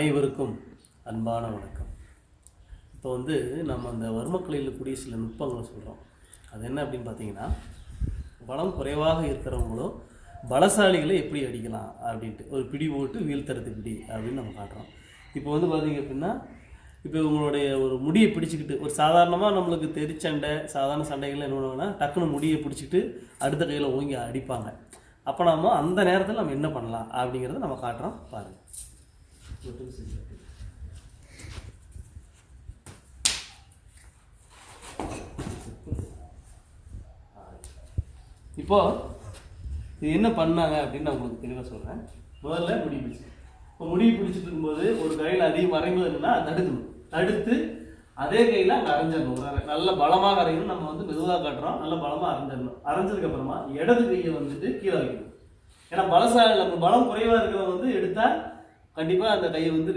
அனைவருக்கும் அன்பான வணக்கம். இப்போ வந்து நம்ம அந்த வர்மக்கலையில் கூடிய சில நுட்பங்களை சொல்கிறோம் அது என்ன அப்படின்னு பார்த்தீங்கன்னா பலம் குறைவாக இருக்கிறவங்களும் பலசாலிகளை எப்படி அடிக்கலாம் அப்படின்ட்டு ஒரு பிடி போட்டு வீழ்த்தறது பிடி அப்படின்னு நம்ம காட்டுறோம். இப்போ வந்து பார்த்தீங்க அப்படின்னா இப்போ உங்களுடைய ஒரு முடியை பிடிச்சிக்கிட்டு ஒரு சாதாரணமாக நம்மளுக்கு தெரிச்சண்டை சாதாரண சண்டைகள் என்ன பண்ணுவாங்கன்னா டக்குன்னு முடியை பிடிச்சிட்டு அடுத்த கையில் ஓங்கி அடிப்பாங்க. அப்போ நம்ம அந்த நேரத்தில் நம்ம என்ன பண்ணலாம் அப்படிங்கிறத நம்ம காட்டுறோம். பாருங்கள் இப்போ இது என்ன பண்ணாங்க அப்படின்னு நான் உங்களுக்கு தெளிவாக சொல்கிறேன் முதல்ல முடி பிடிச்சு. இப்போ முடி பிடிச்சிட்டு இருக்கும்போது ஒரு கையில் அதிகம் வரையும் இருக்குன்னா தடுக்கணும் தடுத்து அதே கையில் அங்கே அரைஞ்சிடணும். நல்ல பலமாக அரையணும் நம்ம வந்து மெதுவாக காட்டுறோம். நல்ல பலமாக அரைஞ்சிடணும். அரைஞ்சதுக்கப்புறமா இடது கையை வந்துட்டு கீழே வைக்கணும். ஏன்னா பலசா நம்ம பலம் குறைவாக இருக்கிறவங்க வந்து எடுத்தால் கண்டிப்பாக அந்த கையை வந்து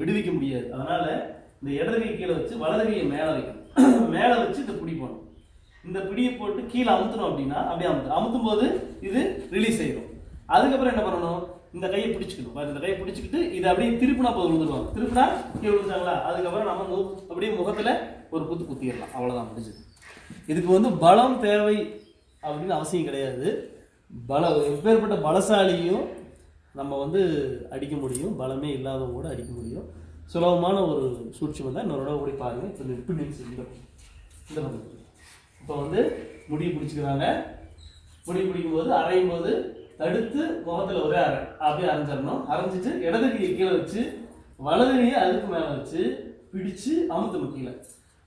விடுவிக்க முடியாது. அதனால் இந்த இடது கை கீழே வச்சு வலது கையை மேலே வைக்கணும். மேலே வச்சு இந்த பிடி இந்த பிடியை போட்டு கீழே அமுத்தணும் அப்படின்னா அப்படியே அமுத்து. அமுத்தும் போது இது ரிலீஸ் ஆயிடும் அதுக்கப்புறம் என்ன பண்ணணும்? இந்த கையை பிடிச்சிக்கணும். இந்த கையை பிடிச்சிக்கிட்டு இதை அப்படியே திருப்பினா போது விழுந்துருவாங்க. திருப்பினா கீழே விழுந்தாங்களா அதுக்கப்புறம் நம்ம அப்படியே முகத்தில் ஒரு குத்து குத்திடலாம். அவ்வளோதான் முடிஞ்சது. இதுக்கு வந்து பலம் தேவை அப்படின்னு அவசியம் கிடையாது. பல எப்பேற்பட்ட பலசாலியும் நம்ம வந்து அடிக்க முடியும் பலமே இல்லாதவங்க கூட அடிக்க முடியும். சுலபமான ஒரு சூழ்ச்சி வந்தால் இன்னொரு தடவை கூட பாருங்கள் இப்போ இந்த இப்படி இந்த இந்த இப்போ வந்து முடி பிடிச்சிக்கிறாங்க. முடி பிடிக்கும் போது அரையும் போது தடுத்து முகத்தில் ஒரே அரை. அப்படியே அரைஞ்சிடணும். அரைஞ்சிட்டு இடது கையை கீழே வச்சு வலது கையை அதுக்கு மேலே வச்சு பிடிச்சு அமுத்தணும் கீழே.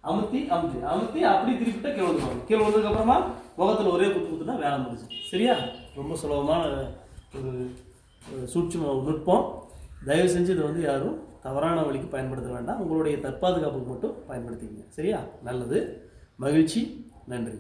அமுத்தி அமுத்தி. அமுத்தி அப்படி திருப்பிட்டா கீழே வந்துருவாங்க கீழே வந்ததுக்கப்புறமா முகத்தில் ஒரே குத்து குத்துனா வேலை முடிச்சு சரியா? ரொம்ப சுலபமான ஒரு சூட்சும நுட்பம் தயவு செஞ்சு இதை வந்து யாரும் தவறான வழிக்கு பயன்படுத்த வேண்டாம். உங்களுடைய தற்பாதுகாப்புக்கு மட்டும் பயன்படுத்திக்கங்க. சரியா? நல்லது. மகிழ்ச்சி. நன்றி.